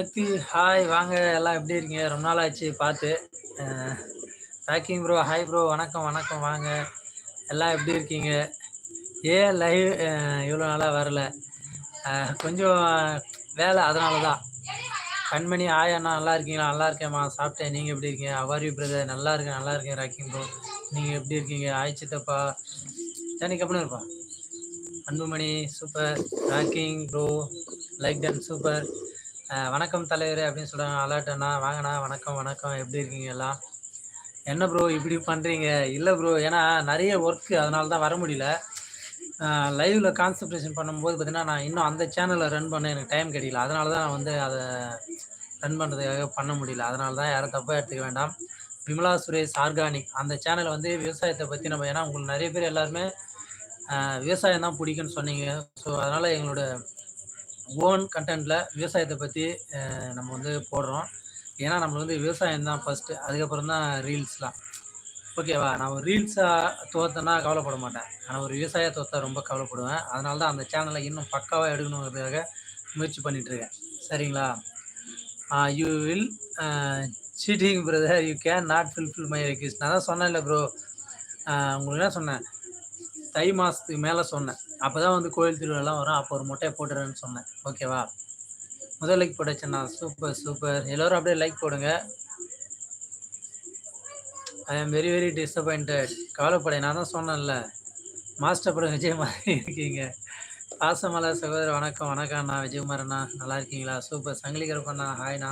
சக்தி hi வாங்க எல்லாம் எப்படி இருக்கீங்க? ரொம்ப நாள் ஆச்சு பார்த்து. பேக்கிங் ப்ரோ ஹாய் ப்ரோ வணக்கம் வணக்கம் வாங்க. எல்லாம் எப்படி இருக்கீங்க? ஏன் லைவ் இவ்வளோ நாளாக வரல? கொஞ்சம் வேலை அதனால தான் கண்மணி ஆய் அண்ணா நல்லா இருக்கீங்களா? நல்லா இருக்கேம்மா சாப்பிட்டேன். நீங்கள் எப்படி இருக்கீங்க? அவாரி பிரதர் நல்லா இருக்கேன் நல்லா இருக்கேன் ராக்கிங் ப்ரோ நீங்கள் எப்படி இருக்கீங்க? ஆய் சித்தப்பா. ஜானிக்கு எப்படி இருப்பா. Anbumani super rocking bro like ton super வணக்கம் தலைவர் அப்படின்னு சொல்கிறாங்க அலாட்டண்ணா வாங்கண்ணா வணக்கம் வணக்கம். எப்படி இருக்கீங்க எல்லாம்? என்ன ப்ரோ இப்படி பண்ணுறீங்க இல்லை ப்ரோ ஏன்னா நிறைய ஒர்க்கு அதனால தான் வர முடியல. லைவில் கான்சன்ட்ரேஷன் பண்ணும்போது பார்த்தீங்கன்னா நான் இன்னும் அந்த சேனலை ரன் பண்ண எனக்கு டைம் கிடைக்கல. அதனால தான் நான் வந்து அதை ரன் பண்ணுறதுக்காக பண்ண முடியல. அதனால தான் யாரும் தப்பாக எடுத்துக்க வேண்டாம். விமலா சுரேஷ் ஆர்கானிக் அந்த சேனலை வந்து விவசாயத்தை பற்றி நம்ம ஏன்னா உங்களுக்கு நிறைய பேர் எல்லாருமே விவசாயம் தான் பிடிக்கும்னு சொன்னீங்க. ஸோ அதனால் எங்களோட ஓன் கண்டென்ட்ல விவசாயத்தை பற்றி நம்ம வந்து போடுறோம். ஏன்னா நம்மளுக்கு வந்து விவசாயம் தான் ஃபஸ்ட்டு அதுக்கப்புறம் தான் ரீல்ஸ்லாம் ஓகேவா நான் ரீல்ஸாக தோத்தேன்னா கவலைப்பட மாட்டேன். ஆனால் ஒரு விவசாய தோத்தா ரொம்ப கவலைப்படுவேன். அதனால தான் அந்த சேனலை இன்னும் பக்காவாக எடுக்கணுங்கிறதுக்காக முயற்சி பண்ணிட்டு இருக்கேன். சரிங்களா? You will cheating brother you can not fulfil my request நான் தான் இல்லை ப்ரோ உங்களுக்கு என்ன சொன்னேன்? தை மாதத்துக்கு மேலே சொன்னேன். அப்போ தான் வந்து கோயில் திருவிழாலாம் வரும். அப்போ ஒரு முட்டையை போட்டுறேன்னு சொன்னேன். ஓகேவா? முதல் லைக் போட்டாச்சுண்ணா. சூப்பர் சூப்பர் எல்லோரும் அப்படியே லைக் போடுங்க. ஐ ஆம் வெரி வெரி டிசப்பாயிண்டட் கவலைப்படை நான் தான் சொன்னேன்ல. மாஸ்டர் படம் விஜயகுமார் இருக்கீங்க. பாசமலர் சகோதரர் வணக்கம் வணக்கம் அண்ணா விஜயகுமார் அண்ணா நல்லா இருக்கீங்களா? சூப்பர் சங்கிலிகரப்பண்ணா ஹாய்ண்ணா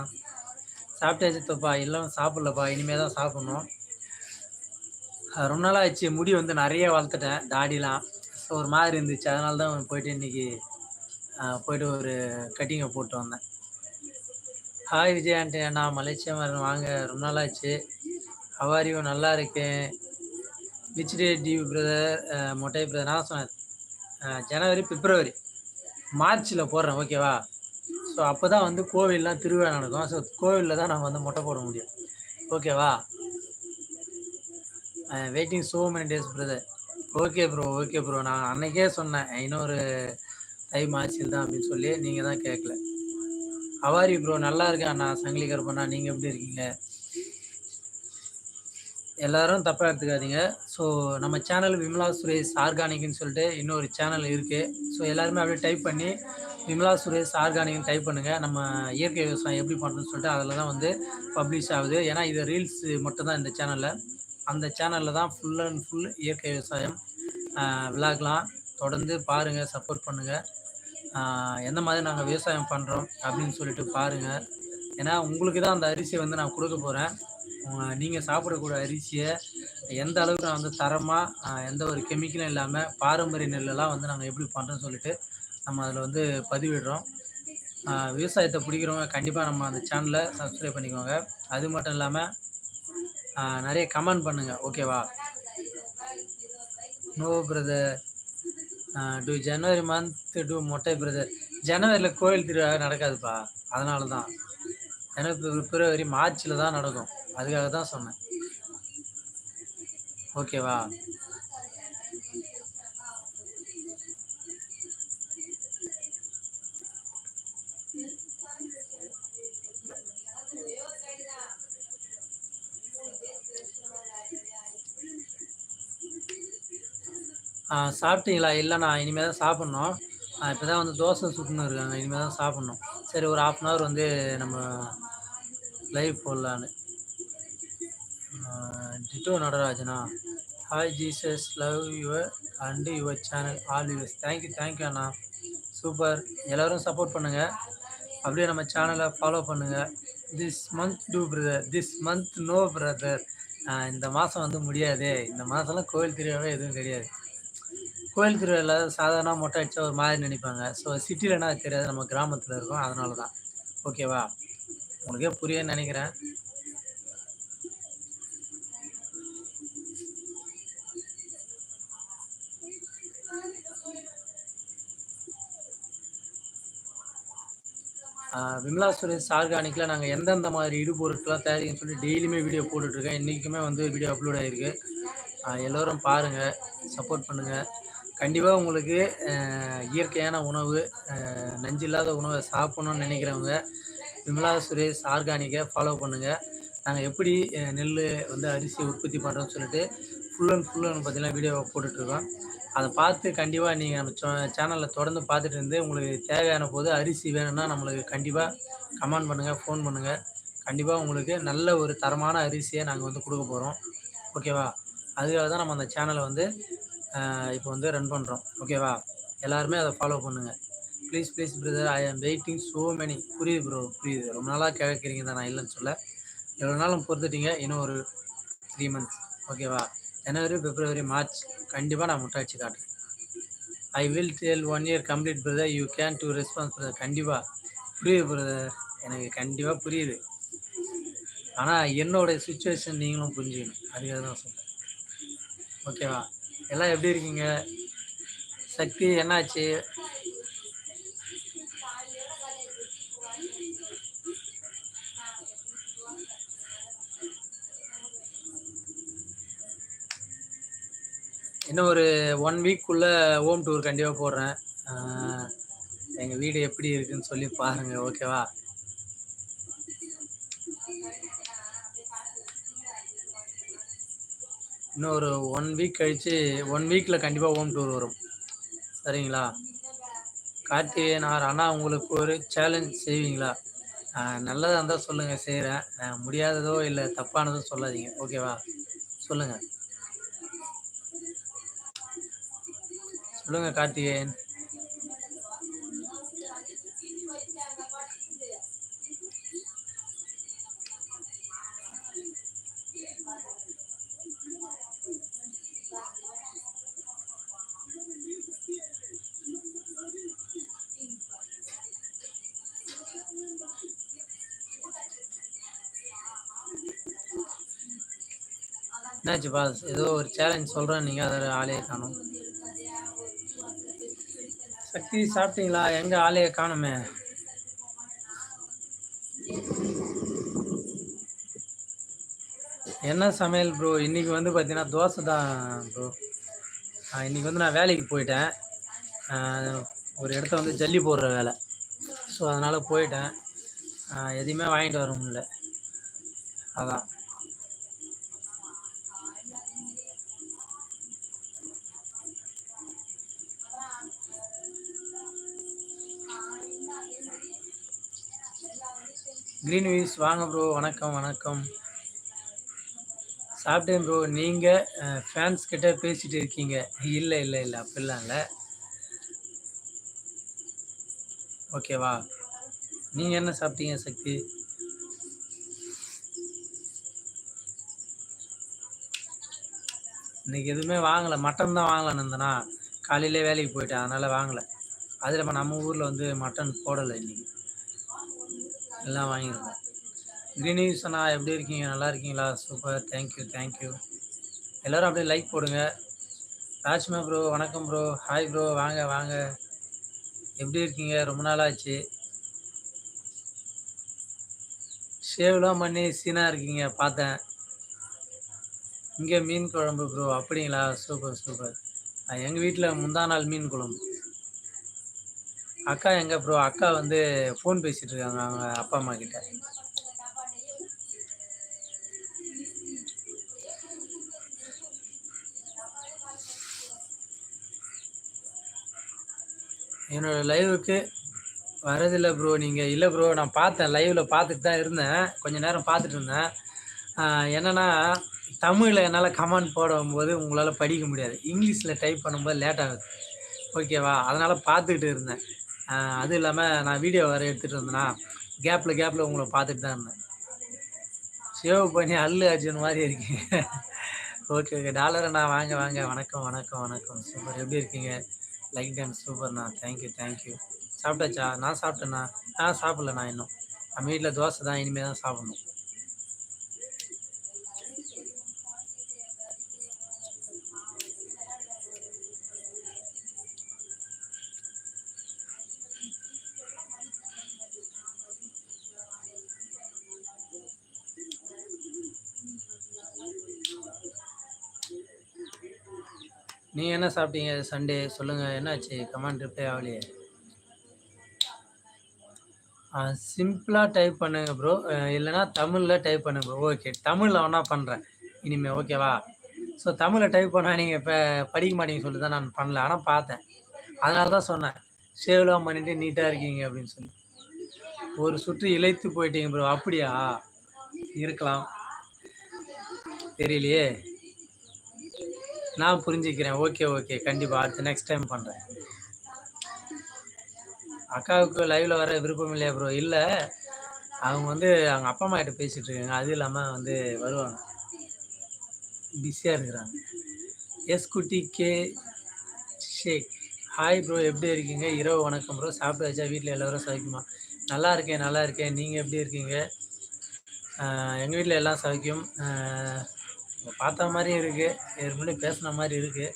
சாப்பிட்டாச்சு தப்பா. இல்லை சாப்பிட்லப்பா. இனிமேல் தான் சாப்பிட்ணும். ரொம்ப நாள் ஆச்சு. முடி வந்து நிறைய வளர்த்துட்டேன். தாடிலாம். ஸோ ஒரு மாதிரி இருந்துச்சு. அதனால தான் போயிட்டு இன்னைக்கு போயிட்டு ஒரு கட்டிங்கை போட்டு வந்தேன். ஹாய் விஜய் ஆண்டி அண்ணா. மலேசியா வாங்க. ரொம்ப நாளாச்சு. ஆச்சு அவாரியும் நல்லா இருக்கேன். விச் டே பிரதர் மொட்டை பிரதர் நான் சொன்னேன். ஜனவரி பிப்ரவரி. மார்ச்சில் போடுறேன் ஓகேவா ஸோ அப்போ தான் வந்து கோவில்லாம் திருவிழா நடக்கும். ஸோ கோவிலில் தான் நாங்கள் வந்து மொட்டை போட முடியும். ஓகேவா waiting so many days brother okay bro okay bro நான் அன்னைக்கே சொன்னேன். இன்னொரு டைம் மார்ச்சில் தான் அப்படின்னு சொல்லி நீங்கள் தான் கேட்கல அவாரி ப்ரோ நல்லா இருக்கேன் அண்ணா. சங்கிலி கருப்பண்ணா நீங்கள் எப்படி இருக்கீங்க? எல்லாரும் தப்பாக எடுத்துக்காதீங்க. ஸோ நம்ம சேனல் விமலா சுரேஷ் ஆர்கானிக்னு சொல்லிட்டு இன்னொரு சேனல் இருக்குது ஸோ எல்லாருமே அப்படியே டைப் பண்ணி விமலா சுரேஷ் ஆர்கானிக்னு டைப் பண்ணுங்கள் நம்ம இயற்கை விவசாயம் எப்படி பண்ணுறதுன்னு சொல்லிட்டு அதில் தான் வந்து பப்ளிஷ் ஆகுது. ஏன்னா இது ரீல்ஸ் மட்டும் தான் இந்த சேனலில் அந்த சேனலில் தான் ஃபுல் அண்ட் ஃபுல் இயற்கை விவசாயம் விளாக்லாம். தொடர்ந்து பாருங்கள் சப்போர்ட் பண்ணுங்கள் எந்த மாதிரி நாங்கள் விவசாயம் பண்ணுறோம் அப்படின்னு சொல்லிட்டு பாருங்கள் ஏன்னா உங்களுக்கு தான் அந்த அரிசியை வந்து நான் கொடுக்க போகிறேன் நீங்கள் சாப்பிடக்கூடிய அரிசியை எந்த அளவுக்கு நான் வந்து தரமாக எந்த ஒரு கெமிக்கலும் இல்லாமல் பாரம்பரிய நெல்லெல்லாம் வந்து நாங்கள் எப்படி பண்ணுறோன்னு சொல்லிட்டு நம்ம அதில் வந்து பதிவிடுறோம். விவசாயத்தை பிடிக்கிறவங்க கண்டிப்பாக நம்ம அந்த சேனலை சப்ஸ்கிரைப் பண்ணிக்கோங்க. அது மட்டும் இல்லாமல் நிறைய கமெண்ட் பண்ணுங்க. ஓகேவா? No brother to January month too மொட்டை பிரதர் ஜனவரியில் கோயில் திருவிழா நடக்காதுப்பா. அதனால தான் ஜனவரி பிப்ரவரி மார்ச்சில் தான் நடக்கும். அதுக்காக தான் சொன்னேன். ஓகேவா? சாப்பிட்டீங்களா? இல்லைண்ணா இனிமேல் தான் சாப்பிட்ணும். இப்போ தான் வந்து தோசை சுட்டுன்னு இருக்காங்க. இனிமேல் தான் சாப்பிட்ணும். சரி ஒரு ஆஃப் அன் ஹவர் வந்து நம்ம லைவ் போடலான்னு. டிட்டோ நடராஜனா? Hi Jesus love your and your channel all use thank you thank you Anna. Super எல்லோரும் சப்போர்ட் பண்ணுங்கள் அப்படியே நம்ம சேனலை ஃபாலோ பண்ணுங்கள் this month too brother this month no brother இந்த மாதம் வந்து முடியாது. இந்த மாதம்லாம் கோவில் திருவிழாவே எதுவும் கிடையாது. கோயில் திருவிழா சாதாரண மொட்டை அடிச்சா ஒரு மாதிரி நினைப்பாங்க. ஸோ சிட்டிலனா அது தெரியாது நம்ம கிராமத்தில் இருக்கோம். அதனால தான் ஓகேவா உங்களுக்கே புரிய நினைக்கிறேன். ஆஹ் விமலா சுரேஷ் ஆர்கானிக்கில் நாங்கள் எந்தெந்த மாதிரி இடுபொருட்கள்லாம் தயாரிக்கணும்னு சொல்லி டெய்லியுமே வீடியோ போட்டுட்ருக்கேன். இன்றைக்குமே வந்து வீடியோ அப்லோட் ஆகிருக்கு எல்லோரும் பாருங்கள் சப்போர்ட் பண்ணுங்கள் கண்டிப்பாக உங்களுக்கு இயற்கையான உணவு நஞ்சு நஞ்சில்லாத உணவை சாப்பிடணும்னு நினைக்கிறவங்க விமலா சுரேஷ் ஆர்கானிக்கை ஃபாலோ பண்ணுங்கள் நாங்கள் எப்படி நெல் வந்து அரிசி உற்பத்தி பண்ணுறோம்னு சொல்லிட்டு ஃபுல் அண்ட் ஃபுல் அண்ட் பார்த்தீங்கன்னா வீடியோ போட்டுட்ருக்கோம். அதை பார்த்து கண்டிப்பாக நீங்கள் நம்ம சேனலில் தொடர்ந்து பார்த்துட்டு இருந்து உங்களுக்கு தேவையான போது அரிசி வேணும்னா நம்மளுக்கு கண்டிப்பாக கமெண்ட் பண்ணுங்கள் ஃபோன் பண்ணுங்கள் கண்டிப்பாக உங்களுக்கு நல்ல ஒரு தரமான அரிசியை நாங்கள் வந்து கொடுக்க போகிறோம் ஓகேவா அதுக்காக தான் நம்ம அந்த சேனலை வந்து இப்போ வந்து ரன் பண்ணுறோம் ஓகேவா எல்லாருமே அதை ஃபாலோ பண்ணுங்கள் please please brother I am waiting so many புரியுது ப்ரோ புரியுது. ரொம்ப நாளாக கேட்குறீங்க தான் நான் இல்லைன்னு சொல்ல. எவ்வளோ நாளும் பொறுத்துட்டீங்க? இன்னும் ஒரு த்ரீ மந்த்ஸ் ஓகேவா ஜனவரி பிப்ரவரி மார்ச் கண்டிப்பாக நான் முட்டை வச்சு காட்டுறேன். I will tell one year complete brother you can to response brother கண்டிப்பாக புரியுது பிரதர் எனக்கு கண்டிப்பாக புரியுது. ஆனால் என்னோட சுச்சுவேஷன் நீங்களும் புரிஞ்சுக்கணும். அதுக்காக தான் சொல்கிறேன் ஓகேவா எல்லாம் எப்படி இருக்கீங்க? சக்தி என்னாச்சு? இன்னும் ஒரு ஒன் வீக்குள்ளே ஹோம் டூர் கண்டிப்பாக போடுறேன். எங்கள் வீடு எப்படி இருக்குன்னு சொல்லி பாருங்கள் ஓகேவா இன்னும் ஒரு ஒன் வீக் கழித்து ஒன் வீக்கில் கண்டிப்பாக ஹோம் டூர் வரும். சரிங்களா? கார்த்திகேயன் ஆர் அண்ணா உங்களுக்கு ஒரு சேலஞ்ச் செய்வீங்களா? நல்லதாக இருந்தால் சொல்லுங்கள் செய்கிறேன் முடியாததோ இல்லை தப்பானதோ சொல்லாதீங்க. ஓகேவா சொல்லுங்கள் சொல்லுங்கள் கார்த்திகேயன். என்னாச்சு பாஸ்? ஏதோ ஒரு சேலஞ்ச் சொல்கிறேன் நீங்கள் அதோட ஆலையை காணும். சக்தி சாப்பிட்டீங்களா? எங்க ஆலையை காணுமே? என்ன சமையல் ப்ரோ இன்னைக்கு வந்து பார்த்தீங்கன்னா தோசை தான் ப்ரோ இன்னைக்கு வந்து நான் வேலைக்கு போயிட்டேன். ஒரு இடத்த வந்து ஜல்லி போடுற வேலை. ஸோ அதனால் போயிட்டேன். எதையுமே வாங்கிட்டு வர முடியல. க்ரீன் வீஸ் வாங்க ப்ரோ வணக்கம் வணக்கம். சாப்பிட்டேன் ப்ரோ நீங்கள் ஃபேன்ஸ் கிட்ட பேசிகிட்டு இருக்கீங்க. இல்லை இல்லை இல்லை. அப்படிலாம் இல்லை. ஓகேவா நீங்கள் என்ன சாப்பிட்டீங்க சக்தி? இன்றைக்கி எதுவுமே வாங்கலை. மட்டன் தான் வாங்கலை நந்தனா காலையிலே வேலைக்கு போயிட்டேன். அதனால் வாங்கலை. அது நம்ம நம்ம ஊரில் வந்து மட்டன் போடலை இன்றைக்கி எல்லாம் வாங்கியிருக்கோம் கிரீனிஸ் அண்ணா எப்படி இருக்கீங்க? நல்லா இருக்கீங்களா? சூப்பர் தேங்க்யூ தேங்க்யூ எல்லோரும் அப்படியே லைக் போடுங்க. ராஜ்மா ப்ரோ வணக்கம் ப்ரோ ஹாய் ப்ரோ வாங்க வாங்க. எப்படி இருக்கீங்க? ரொம்ப நாளாச்சு. ஷேவ்லாம் பண்ணி சீனாக இருக்கீங்க பார்த்தேன். இங்கே மீன் குழம்பு ப்ரோ அப்படிங்களா? சூப்பர் சூப்பர் எங்கள் வீட்டில் முந்தா நாள் மீன் குழம்பு. அக்கா எங்க ப்ரோ அக்கா வந்து ஃபோன் பேசிட்டு இருக்காங்க. அவங்க அப்பா அம்மா கிட்ட. என்னோட லைவுக்கு வரதில்லை ப்ரோ நீங்கள் இல்லை ப்ரோ நான் பார்த்தேன். லைவில் பார்த்துட்டு தான் இருந்தேன். கொஞ்ச நேரம் பார்த்துட்டு இருந்தேன். என்னென்னா தமிழில் என்னால் கமெண்ட் போடும்போது உங்களால் படிக்க முடியாது. இங்கிலீஷில் டைப் பண்ணும்போது லேட் ஆகுது. ஓகேவா அதனால் பார்த்துக்கிட்டு இருந்தேன். அது அதுவும் இல்லாமல் நான் வீடியோ வேறு எடுத்துகிட்டு இருந்தேன்னா கேப்பில் கேப்பில் உங்களை பார்த்துட்டு தான் இருந்தேன். சேவ் பண்ணி அல்லு அர்ஜுன் மாதிரி இருக்கீங்க. ஓகே ஓகே டாலரை நான் வாங்க வாங்க. வணக்கம் வணக்கம் வணக்கம். சூப்பர் எப்படி இருக்கீங்க? லைக் டைம் சூப்பர்ண்ணா தேங்க்யூ தேங்க்யூ சாப்பிட்டாச்சா? நான் சாப்பிட்டேண்ணா. நான் சாப்பிட்லண்ணா இன்னும். நம்ம வீட்டில் தோசை தான் இனிமேல் தான் சாப்பிடணும். நீங்கள் என்ன சாப்பிட்டீங்க? சண்டே சொல்லுங்கள் என்னாச்சு? கமெண்ட் ரிப்ளை ஆகலையே. சிம்பிளாக டைப் பண்ணுங்க ப்ரோ இல்லைனா தமிழில் டைப் பண்ணுங்க ப்ரோ ஓகே தமிழில் ஒன்றா பண்ணுறேன் இனிமேல் ஓகேவா ஸோ தமிழில் டைப் பண்ணால் நீங்கள் இப்போ படிக்க மாட்டீங்க சொல்லி தான் நான் பண்ணல. ஆனால் பார்த்தேன். அதனால தான் சொன்னேன். சேவ்லாம் பண்ணிட்டு நீட்டாக இருக்கீங்க அப்படின்னு சொல்லி. ஒரு சுற்று இழைத்து போயிட்டீங்க ப்ரோ அப்படியா? இருக்கலாம். தெரியலையே. நான் புரிஞ்சுக்கிறேன். ஓகே ஓகே கண்டிப்பாக அடுத்து நெக்ஸ்ட் டைம் பண்ணுறேன் அக்காவுக்கு லைவ்ல வர விருப்பம் இல்லையா ப்ரோ இல்லை. அவங்க வந்து அவங்க அப்பா அம்மா கிட்ட பேசிட்டு இருக்காங்க. அது இல்லாமல் வந்து வருவாங்க. பிஸியாக இருக்கிறாங்க. எஸ் குட்டி கே ஷேக் ஹாய் ப்ரோ எப்படி இருக்கீங்க? இரவு வணக்கம் ப்ரோ சாப்பிட்டாச்சா? வீட்டில் எல்லோரும் சவிக்குமா நல்லா இருக்கேன் நல்லா இருக்கேன். நீங்கள் எப்படி இருக்கீங்க? எங்கள் வீட்டில் எல்லாம் சவிக்கும் பார்த்த மாதிரியும் இருக்குது ஏற்கனவே பேசின மாதிரி இருக்குது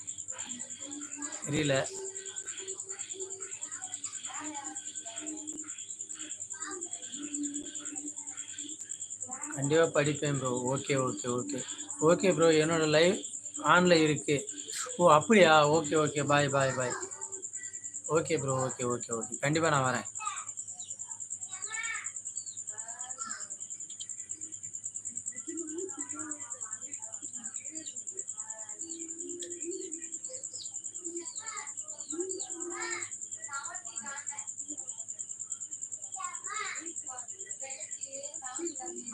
தெரியல. கண்டிப்பாக படிப்பேன் bro okay okay okay okay bro என்னோட லைவ் ஆனில் இருக்குது ஓ அப்படியா? Okay okay bye bye bye okay bro okay okay okay கண்டிப்பாக நான் வரேன்.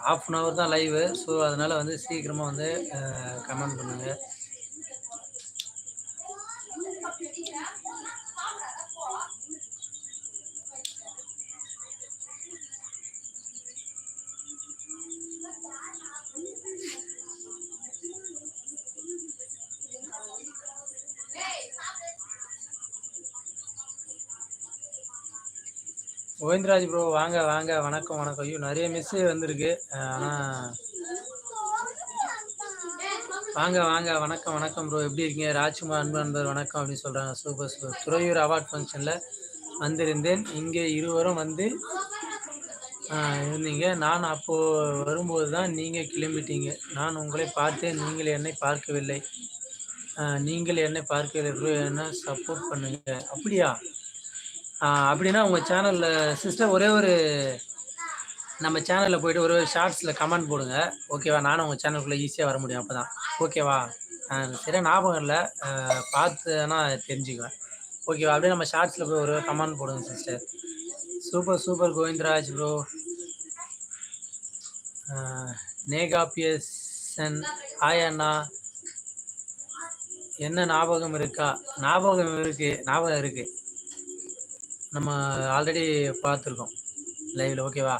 ஆஃப் அன் ஹவர் தான் லைவு ஸோ அதனால் வந்து சீக்கிரமாக வந்து கமெண்ட் பண்ணுங்கள் கோவிந்தராஜ் ப்ரோ வாங்க வாங்க வணக்கம் வணக்கம். ஐயோ நிறைய மிஸ் வந்திருக்கு. ஆனால் வாங்க வாங்க வணக்கம் வணக்கம் ப்ரோ எப்படி இருக்கீங்க? ராஜ்குமார் அன்பு நண்பர் வணக்கம் அப்படின்னு சொல்கிறாங்க சூப்பர் சூப்பர். துறையூர் அவார்ட் ஃபங்க்ஷனில் வந்திருந்தேன். இங்கே இருவரும் வந்து இருந்தீங்க. நான் அப்போது வரும்போது தான் நீங்கள் கிளம்பிட்டீங்க. நான் உங்களை பார்த்தேன். நீங்கள் என்னை பார்க்கவில்லை. நீங்கள் என்னை பார்க்கவில்லை ப்ரோ என்ன சப்போர்ட் பண்ணுங்க. அப்படியா? அப்படின்னா உங்கள் சேனலில் சிஸ்டர் ஒரே ஒரு நம்ம சேனலில் போயிட்டு ஒரு ஷார்ட்ஸில் கமெண்ட் போடுங்க. ஓகேவா நானும் உங்கள் சேனலுக்குள்ளே ஈஸியாக வர முடியும் அப்போ தான் ஓகேவா சரியா? ஞாபகம் இல்லை. பார்த்துனா தெரிஞ்சுக்குவேன். ஓகேவா அப்படியே நம்ம ஷார்ட்ஸில் போய் ஒரு கமெண்ட் போடுங்க sister super super Govindaraj bro நேகாபியசன் hi அண்ணா என்ன ஞாபகம் இருக்கா? ஞாபகம் இருக்கு. ஞாபகம் இருக்குது நம்ம ஆல்ரெடி பார்த்துருக்கோம். லைவில் ஓகேவா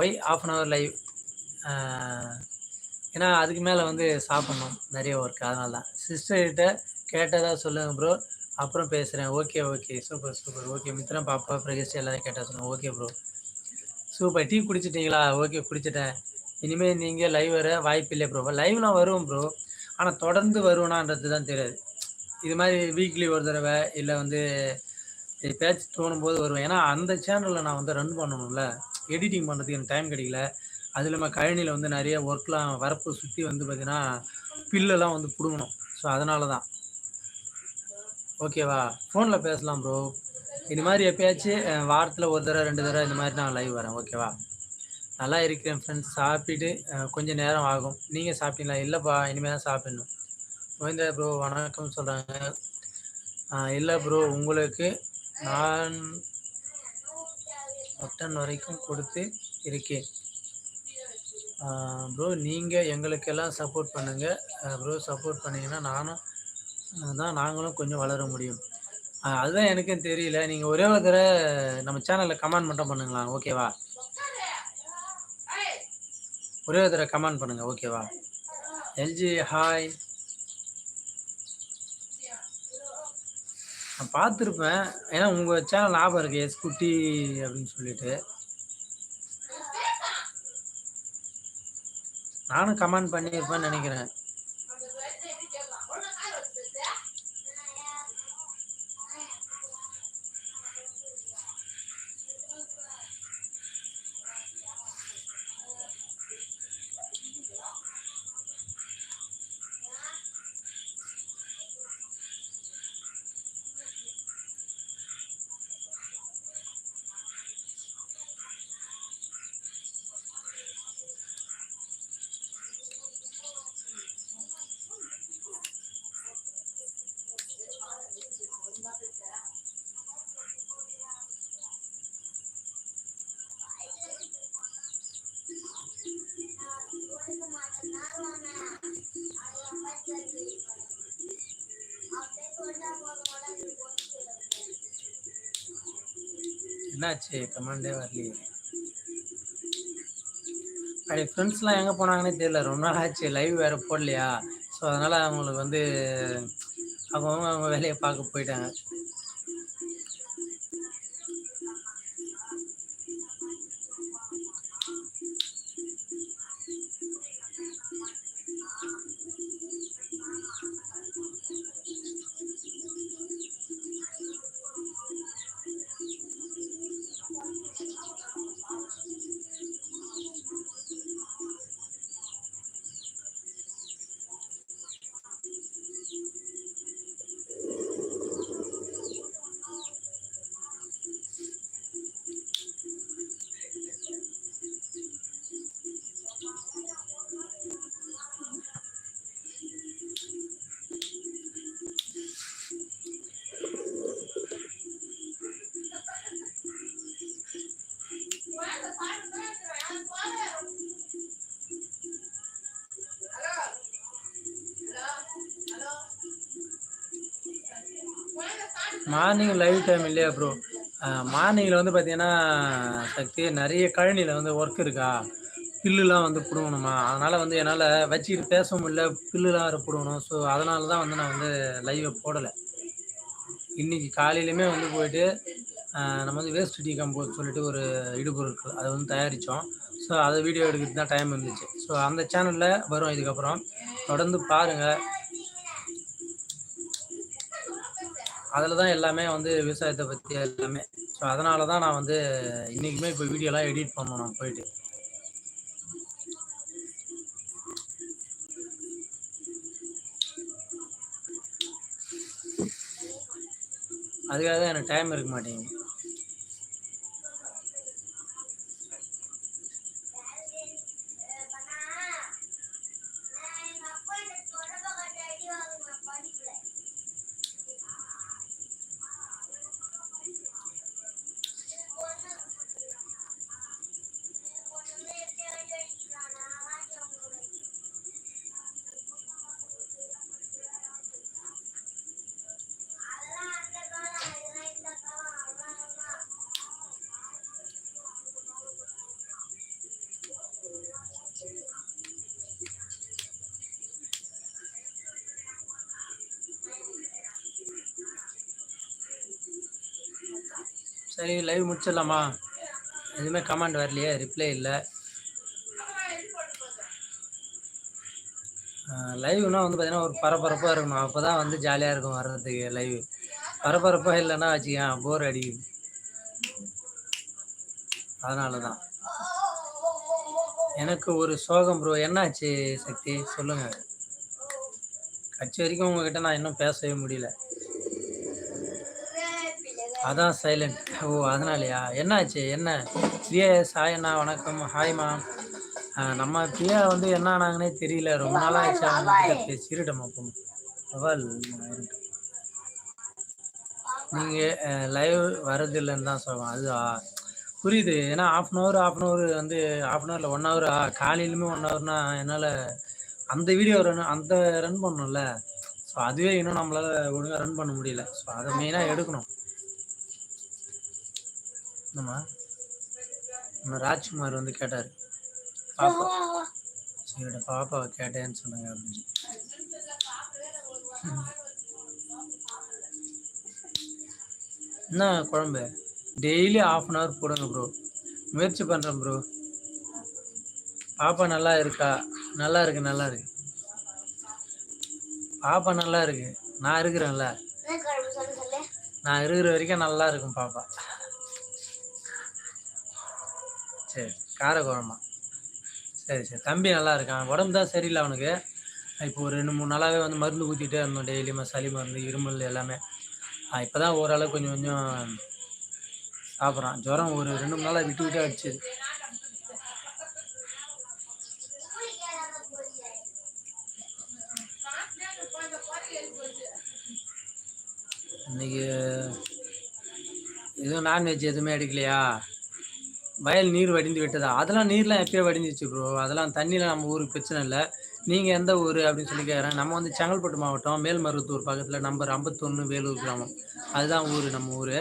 why half an hour live ஏன்னா அதுக்கு மேலே வந்து சாப்பிட்ணும். நிறைய ஒர்க் அதனால தான். சிஸ்டர்கிட்ட கேட்டதாக சொல்லுங்கள் ப்ரோ அப்புறம் பேசுகிறேன் okay okay super super okay மித்திரம் பாப்பா பிரகேஷ் எல்லாரும் கேட்டால் சொல்லுங்கள் ஓகே ப்ரோ சூப்பர் டீ குடிச்சிட்டிங்களா? ஓகே குடிச்சிட்டேன். இனிமேல் நீங்கள் லைவ் வர வாய்ப்பு இல்லை ப்ரோ லைவ்லாம் வருவோம் ப்ரோ ஆனால் தொடர்ந்து வருவோனான்றது தான் தெரியாது. இது மாதிரி வீக்லி ஒரு தடவை இல்லை வந்து எப்பயாச்சும் தோணும் போது வருவேன். ஏன்னா அந்த சேனலில் நான் வந்து ரன் பண்ணணும்ல. எடிட்டிங் பண்ணுறதுக்கு எனக்கு டைம் கிடைக்கல. அது இல்லாமல் கழனியில் வந்து நிறைய ஒர்க்லாம் வரப்பு சுற்றி வந்து பார்த்தீங்கன்னா பில்லெல்லாம் வந்து பிடுங்கணும். ஸோ அதனால தான் ஓகேவா ஃபோனில் பேசலாம் ப்ரோ இது மாதிரி எப்பயாச்சும் வாரத்தில் ஒரு தடவை ரெண்டு தடவை இந்த மாதிரி நான் லைவ் வரேன். ஓகேவா நல்லா இருக்கிறேன் ஃப்ரெண்ட்ஸ் சாப்பிட்டு கொஞ்சம் நேரம் ஆகும். நீங்கள் சாப்பிட்டீங்களா? இல்லைப்பா. இனிமேல் தான் சாப்பிடணும். கோவிந்தா ப்ரோ வணக்கம் சொல்கிறாங்க இல்லை ப்ரோ உங்களுக்கு நான் பட்டன் வரைக்கும் கொடுத்து இருக்கேன். ப்ரோ நீங்கள் எங்களுக்கெல்லாம் சப்போர்ட் பண்ணுங்கள் ப்ரோ சப்போர்ட் பண்ணிங்கன்னா நானும் தான் நாங்களும் கொஞ்சம் வளர முடியும். அதுதான் எனக்கும் தெரியல. நீங்கள் ஒரே ஒரு தடவை நம்ம சேனலில் கமெண்ட் மட்டும் பண்ணுங்களா ஓகேவா ஒரே ஒரு தடவை கமெண்ட் பண்ணுங்கள் ஓகேவா எல்ஜி ஹாய் நான் பார்த்துருப்பேன். ஏன்னா உங்கள் சேனல் ஞாபகம் இருக்கு எஸ் குட்டி அப்படின்னு சொல்லிட்டு. நானும் கமெண்ட் பண்ணியிருப்பேன்னு நினைக்கிறேன். என்னாச்சு? கமெண்டே வரலையே. அப்படி ஃப்ரெண்ட்ஸ்லாம் எங்கே போனாங்கன்னே தெரியல. ரொம்ப நாள் ஆச்சு. லைவ் வேறு போடலையா? ஸோ அதனால் அவங்களுக்கு வந்து அவங்க அவங்க வேலையை பார்க்க போயிட்டாங்க. மார்னிங் லைவ் டைம் இல்லையா ப்ரோ மார்னிங்கில் வந்து பார்த்தீங்கன்னா சக்தி நிறைய கழனியில் வந்து ஒர்க் இருக்கா? பில்லுலாம் வந்து பிடுங்கணுமா? அதனால் வந்து என்னால் வச்சுக்கிட்டு பேச முடியல. பில்லுலாம் பிடுங்கணும். ஸோ அதனால தான் வந்து நான் வந்து லைவை போடலை. இன்றைக்கி காலையிலுமே வந்து போயிட்டு நம்ம வந்து வேஸ்ட் டீ கம்போஸ் சொல்லிட்டு ஒரு இடுபொருட்கள் அதை வந்து தயாரித்தோம் ஸோ அதை வீடியோ எடுக்கிறது தான் டைம் இருந்துச்சு. ஸோ அந்த சேனலில் வரும். இதுக்கப்புறம் தொடர்ந்து பாருங்கள் அதில் தான் எல்லாமே வந்து விவசாயத்தை பற்றி எல்லாமே. ஸோ அதனால தான் நான் வந்து இன்றைக்குமே இப்போ வீடியோலாம் எடிட் பண்ணணும் நான் போயிட்டு. அதுக்காக தான் எனக்கு டைம் இருக்க மாட்டேங்குது. சரி லைவ் முடிச்சிடலாமா? எதுவுமே கமெண்ட் வரலையே ரிப்ளை இல்லை. லைவ்னா வந்து பார்த்தீங்கன்னா ஒரு பரபரப்பாக இருக்கணும். அப்போ தான் வந்து ஜாலியாக இருக்கும் வர்றதுக்கு லைவ் பரபரப்பாக இல்லைன்னா வச்சுக்கேன் போர் அடிக்குது. அதனால தான் எனக்கு ஒரு சோகம் ப்ரோ என்னாச்சு சக்தி? சொல்லுங்கள் கட்சி வரைக்கும் உங்ககிட்ட நான் இன்னும் பேசவே முடியல. அதான் சைலண்ட் ஓ அதனாலயா? என்னாச்சு? என்ன? பிரியா அண்ணா வணக்கம். ஹாய்மா நம்ம பிரியா வந்து என்ன ஆனாங்கன்னே தெரியல. ரொம்ப நாளாக ஆச்சு அவங்க பேசிருட்டோம் அப்போ அவள் நீங்கள் லைவ் வரதில்லைன்னு தான் சொல்லுவோம் அது புரியுது. ஏன்னா half an hour half an hour வந்து ஆஃப் அன் ஹவரில் ஒன் ஹவர் காலையிலுமே ஒன் ஹவர்னா என்னால் அந்த வீடியோ ரன் அந்த ரன் பண்ணணும்ல. ஸோ அதுவே இன்னும் நம்மளால் ஒழுங்காக ரன் பண்ண முடியல. ஸோ அதை மெயினாக எடுக்கணும். நம்ம நம்ம ராஜ்குமார் வந்து கேட்டார். பாப்பா சரிடா பாப்பாவை கேட்டேன்னு சொன்னாங்க அப்படின்னு. என்ன குழம்பு? டெய்லி ஆஃப் அன் ஹவர் போடுங்க ப்ரோ முயற்சி பண்ணுறேன் ப்ரோ பாப்பா நல்லா இருக்கா? நல்லா இருக்கு நல்லா இருக்கு. பாப்பா நல்லா இருக்கு. நான் இருக்கிறேன்ல. நான் இருக்கிற வரைக்கும் நல்லா இருக்கும் பாப்பா. சரி காரக்குழம்பா சரி சரி. தம்பி நல்லா இருக்கான். உடம்பு தான் சரியில்லை அவனுக்கு. இப்போ ஒரு ரெண்டு மூணு நாளாகவே வந்து மருந்து ஊற்றிட்டே இருந்தோம் டெய்லியுமே சளி மருந்து இருமல் எல்லாமே. இப்போ தான் ஓரளவு கொஞ்சம் கொஞ்சம் சாப்பிட்றான். ஜுரம் ஒரு ரெண்டு மூணு நாளாக விட்டு விட்டு அடிச்சுது. இன்னைக்கு எதுவும் நான்வெஜ் எதுவுமே எடுக்கலையா? வயல் நீர் வடிந்து விட்டதா? அதெல்லாம் நீர்லாம் எப்பயோ வடிஞ்சிச்சு ப்ரோ அதெல்லாம் தண்ணியில் நம்ம ஊருக்கு பிரச்சனை இல்லை. நீங்கள் எந்த ஊர் அப்படின்னு சொல்லி கேட்குறேன் நம்ம வந்து செங்கல்பட்டு மாவட்டம் மேல்மருவத்தூர் பக்கத்தில் நம்பர் ஐம்பத்தொன்று வேலூர் கிராமம். அதுதான் ஊர் நம்ம ஊர்.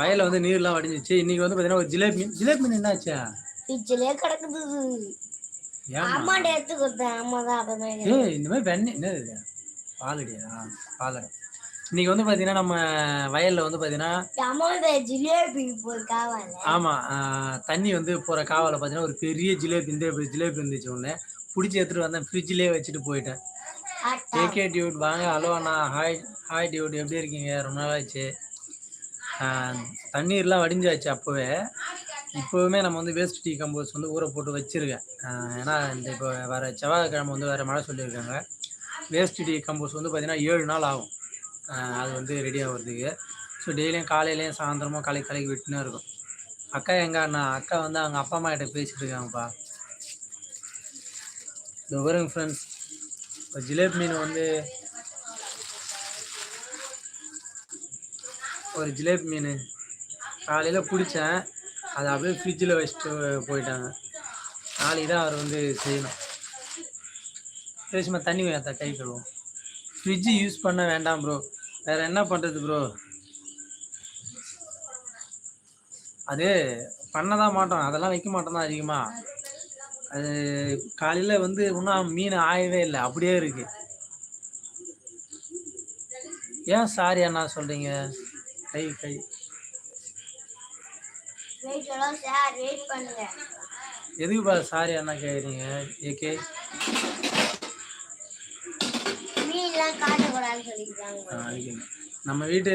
வயலில் வந்து நீர்லாம் வடிஞ்சிச்சு. இன்னைக்கு வந்து பார்த்தீங்கன்னா ஒரு ஜிலேபி மீன். ஜிலேபி மீன் என்னாச்சா? ஃப்ரிட்ஜ்லயே கிடக்குது. எடுத்து கொடுத்தேன். அம்மா தான் அப்பவே ஏய் இந்த மாதிரி வெண்ணெய் என்னது பாலடியா? பாலடை. இன்னைக்கு வந்து பார்த்தீங்கன்னா நம்ம வயலில் வந்து காவால. ஆமாம் தண்ணி வந்து போகிற காவலை பார்த்தீங்கன்னா ஒரு பெரிய ஜிலேபி இந்த ஜிலேபி இருந்துச்சு ஒன்று பிடிச்சி எடுத்துகிட்டு வந்தேன் ஃப்ரிட்ஜ்லேயே வச்சுட்டு போயிட்டேன். ஏகே டியூட் வாங்க ஹலோ அண்ணா. ஹாய் ஹாய் டியூட் எப்படி இருக்கீங்க? ரொம்ப நாள் ஆச்சு தண்ணீர்லாம் வடிஞ்சாச்சு அப்போவே. இப்போவுமே நம்ம வந்து வேஸ்ட் டீ கம்போஸ் வந்து ஊற போட்டு வச்சிருக்கேன். ஏன்னா இந்த இப்போ வர செவ்வாய்க்கிழமை வந்து வேறு மழை சொல்லியிருக்காங்க. வேஸ்ட் டீ கம்போஸ் வந்து பார்த்திங்கன்னா ஏழு நாள் ஆகும். அது வந்து ரெடி ஆகுறதுக்கு. ஸோ டெய்லியும் காலையிலையும் சாயந்தரமும் கலை கலைக்கு விட்டுனே இருக்கும். அக்கா எங்க அண்ணா? அக்கா வந்து அவங்க அப்பா அம்மா கிட்ட பேசிட்டு இருக்காங்கப்பா. இந்த வருங்க ஃப்ரெண்ட்ஸ் இப்போ ஜிலேபி மீன் வந்து ஒரு ஜிலேபி மீன். காலையில் பிடிச்சேன் அதை அப்படியே ஃப்ரிட்ஜில் வச்சுட்டு போயிட்டாங்க. நாளைக்கு தான் அவர் வந்து செய்யணும். ரேஷ்மா தண்ணி வேத்தா கை கழுவோம் ஃப்ரிட்ஜு யூஸ் பண்ண வேண்டாம் ப்ரோ வேறு என்ன பண்ணுறது ப்ரோ அது பண்ண தான் மாட்டோம். அதெல்லாம் வைக்க மாட்டோம் தான் அதிகமாக அது காலையில் வந்து இன்னும் மீன் ஆயவே இல்லை. அப்படியே இருக்கு. ஏன் சாரி அண்ணா சொல்கிறீங்க கை கை. எதுக்குப்பா சாரி அண்ணா கேட்குறீங்க ஏகே நம்ம வீட்டு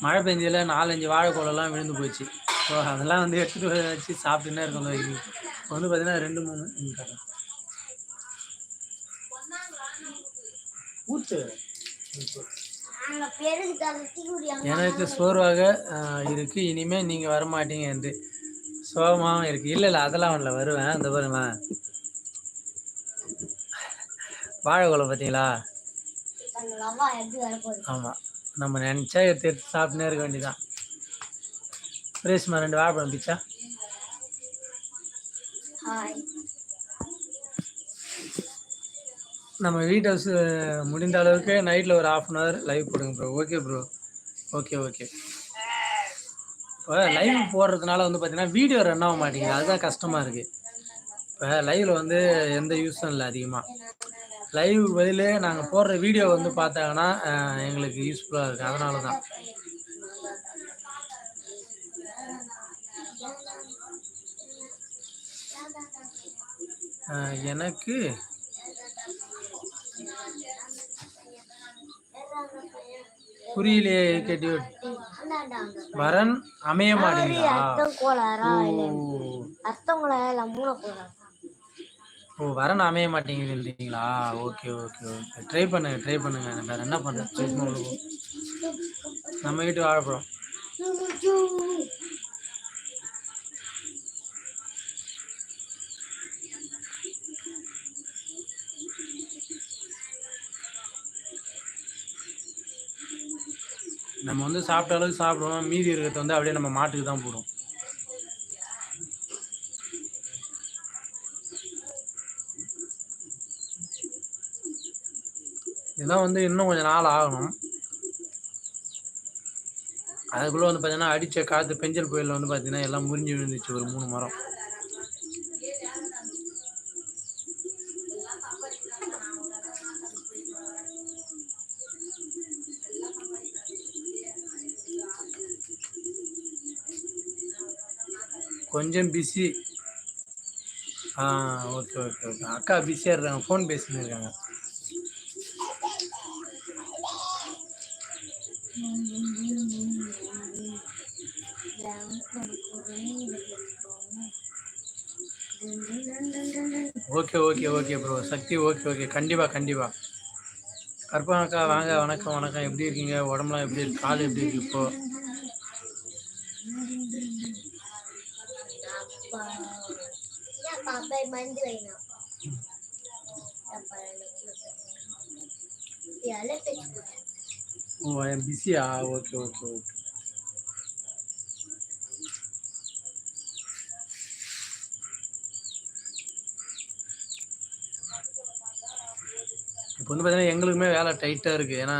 மழை பெஞ்சதில் நாலஞ்சு வாழைக்கோலெல்லாம் விழுந்து போச்சு. ஸோ அதெல்லாம் வந்து எடுத்துகிட்டு வச்சு சாப்பிட்டுன்னே இருக்கோம் வரைக்கும் இப்போ வந்து பார்த்தீங்கன்னா ரெண்டு மூணு குடியாங்க எனக்கு சோர்வாக ஆஹ், இருக்கு. இனிமே நீங்க வரமாட்டீங்க என்று சோகமாகவும் இருக்கு. இல்ல இல்ல அதெல்லாம் ஒன்றும் வருவேன். இந்த பாருங்க வாழைக்கோலை பார்த்தீங்களா அந்த லவ்வா எப்படி வரப்போகுது? ஆமா. நம்ம நினைச்சா எடுத்து சாப்பிட்டுனே இருக்க வேண்டியதான் பிரேஸ்மா ரெண்டு வாழைப்பழம் பிச்சா நம்ம வீட்டை சு- முடிந்த அளவுக்கு நைட்டில் ஒரு ஆஃப் அன் ஹவர் லைவ் போடுங்க bro okay bro okay okay இப்போ லைவ் போடுறதுனால வந்து பார்த்தீங்கன்னா வீடியோ ரன் ஆக மாட்டேங்குது. அதுதான் கஷ்டமாக இருக்குது இப்போ லைவில் வந்து எந்த யூஸும் இல்லை அதிகமாக லைவ் பதில் நாங்கள் போடுற வீடியோ வந்து பார்த்தாங்கன்னா எங்களுக்கு யூஸ்ஃபுல்லாக இருக்குது அதனால தான் எனக்கு புரியலையே கேட்டி. அந்தாண்டாங்க வரன் அமைய மாட்டேங்குதா? அர்த்தம் கோளாரா இல்லை ஓ. வரணும் அமைய மாட்டேங்குதுன்றீங்களா ஓகே ஓகே ஓகே. ட்ரை பண்ணுங்க ட்ரை பண்ணுங்க. வேற என்ன பண்ணுறது நம்ம வீட்டு வாழைப்பழம் நம்ம வந்து சாப்பிட்ட அளவுக்கு சாப்பிடுவோம். மீதி இருக்கிறத வந்து அப்படியே நம்ம மாட்டுக்கு தான் போடும் இதெல்லாம் வந்து இன்னும் கொஞ்சம் நாள் ஆகணும். அதுக்குள்ளே வந்து பார்த்தீங்கன்னா அடித்த காற்று பெஞ்சல் புயலில் வந்து பார்த்தீங்கன்னா எல்லாம் முறிஞ்சு விழுந்துச்சு ஒரு மூணு மரம். கொஞ்சம் பிஸி ஆ ஓகே ஓகே ஓகே அக்கா பிஸியாக இருக்காங்க ஃபோன் பேசின்னு இருக்காங்க. Okay okay okay bro Sakthi okay okay கண்டிப்பாக கண்டிப்பாக கற்பகம் அக்கா வாங்க வணக்கம் வணக்கம். எப்படி இருக்கீங்க? உடம்புலாம் எப்படி இருக்கு? கால் எப்படி இருக்கு இப்போ? பாப்பா மந்து வைனா ஓ ஐ எம் பிஸியா ஓகே ஓகே ஓகே வந்து பார்த்தீங்கன்னா எங்களுக்குமே வேலை டைட்டாக இருக்குது ஏன்னா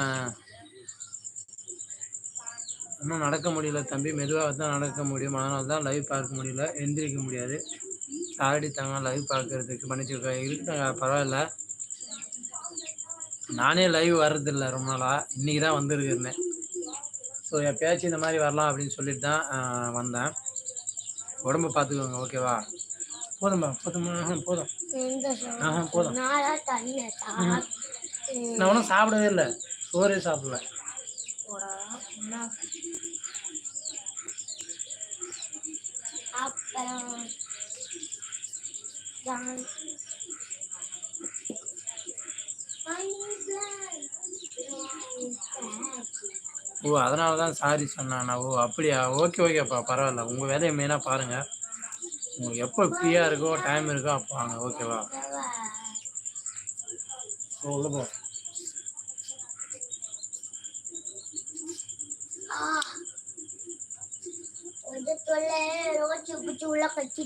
இன்னும் நடக்க முடியல தம்பி. மெதுவாக தான் நடக்க முடியும். அதனால தான் லைவ் பார்க்க முடியல. எந்திரிக்க முடியாது. ஆடித்தாங்க லைவ் பார்க்கறதுக்கு பண்ணிச்சுருக்கா இருக்குதாங்க பரவாயில்ல. நானே லைவ் வர்றதில்ல ரொம்ப நாளாக இன்றைக்கி தான் வந்திருக்கிறேன் ஸோ எப்பயாச்சும் இந்த மாதிரி வரலாம் அப்படின்னு சொல்லிட்டு தான் வந்தேன். உடம்பு பார்த்துக்கோங்க ஓகேவா போதும்பா போதுமா. போதும். ஆஹா போதும். நான் ஒன்றும் சாப்பிடவே இல்லை. சோறே சாப்பிடல. ஓ அதனால தான் சாரி சொன்னானா. ஓ அப்படியா? ஓகே ஓகேப்பா பரவாயில்ல. உங்கள் வேலையை மெயினாக பாருங்கள் உங்களுக்கு எப்போ ஃப்ரீயாக இருக்கோ டைம் இருக்கோ அப்போ வாங்க. ஓகேவா ஓ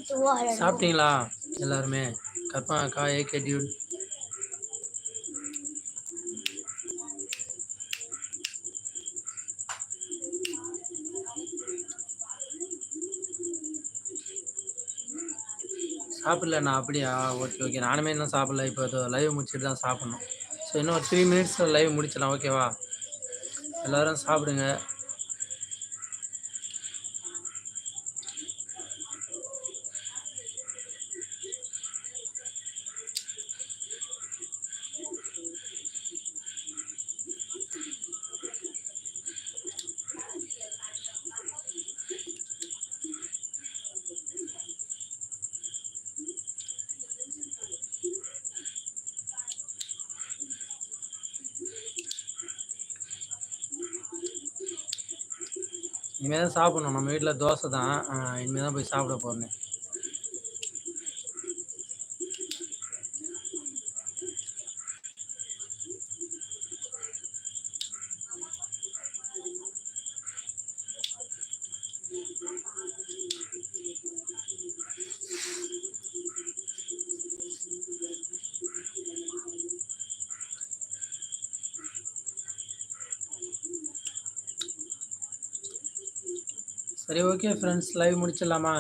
சாப்பிட்டீங்களா? எல்லாருமே? கற்பா அக்கா ஏகே டியூட் சாப்பிட்லண்ணா அப்படியா? Okay okay. நானுமே இன்னும் சாப்பிடல. இப்போ லைவ் முடிச்சுட்டு தான் சாப்பிட்ணும். ஸோ இன்னும் ஒரு த்ரீ மினிட்ஸில் லைவ் முடிச்சிடலாம். ஓகேவா எல்லாரும் சாப்பிடுங்க. இனிமேல் தான் சாப்பிடணும். நம்ம வீட்டில் தோசை தான் இனிமேல் தான் போய் சாப்பிட போகிறேன் சரி ஓகே ஃப்ரெண்ட்ஸ் லைவ் முடிச்சிடலாமா?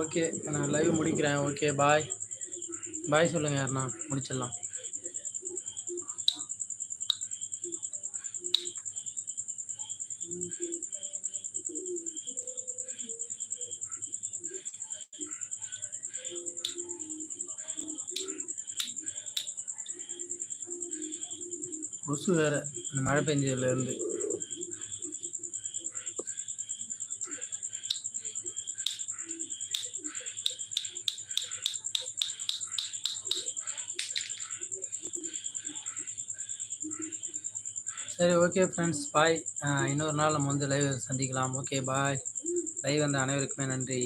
ஓகே நான் லைவ் முடிக்கிறேன். ஓகே பாய் பாய் சொல்லுங்க யாருண்ணா முடிச்சிடலாம். கொசு வேறு. மழை பெஞ்சதுல இருந்து சரி ஓகே ஃப்ரெண்ட்ஸ் பாய் இன்னொரு நாள் நம்ம வந்து லைவ் சந்திக்கலாம். ஓகே பாய் லைவ் வந்த அனைவருக்குமே நன்றி.